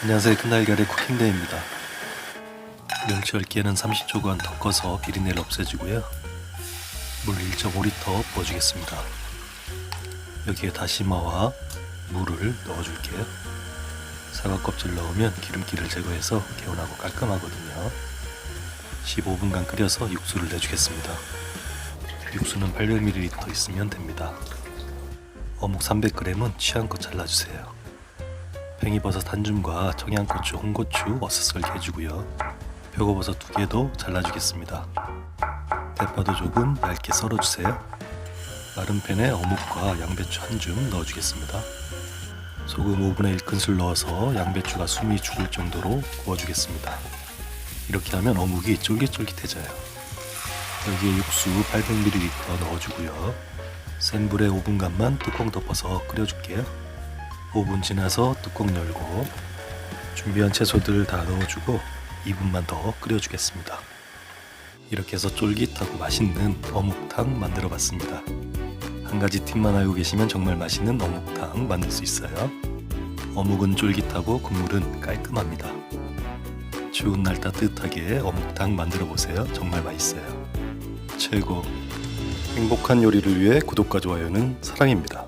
안녕하세요 큰달걀의 쿠킹데이입니다. 멸치 10개는 30초간 덮어서 비린내를 없애주고요. 물 1.5리터 부어주겠습니다. 여기에 다시마와 물을 넣어줄게요. 사과 껍질 넣으면 기름기를 제거해서 개운하고 깔끔하거든요. 15분간 끓여서 육수를 내주겠습니다. 육수는 800ml 있으면 됩니다. 어묵 300g은 취향껏 잘라주세요 팽이버섯 한 줌과 청양고추, 홍고추, 어슷썰기 해주고요. 표고버섯 두 개도 잘라주겠습니다. 대파도 조금 얇게 썰어주세요. 마른 팬에 어묵과 양배추 한 줌 넣어주겠습니다. 소금 5분의 1큰술 넣어서 양배추가 숨이 죽을 정도로 구워주겠습니다. 이렇게 하면 어묵이 쫄깃쫄깃해져요. 여기에 육수 800ml 넣어주고요. 센 불에 5분간만 뚜껑 덮어서 끓여줄게요. 5분 지나서 뚜껑 열고 준비한 채소들 다 넣어주고 2분만 더 끓여주겠습니다. 이렇게 해서 쫄깃하고 맛있는 어묵탕 만들어 봤습니다. 한 가지 팁만 알고 계시면 정말 맛있는 어묵탕 만들 수 있어요. 어묵은 쫄깃하고 국물은 깔끔합니다. 추운 날 따뜻하게 어묵탕 만들어 보세요. 정말 맛있어요. 최고. 행복한 요리를 위해 구독과 좋아요는 사랑입니다.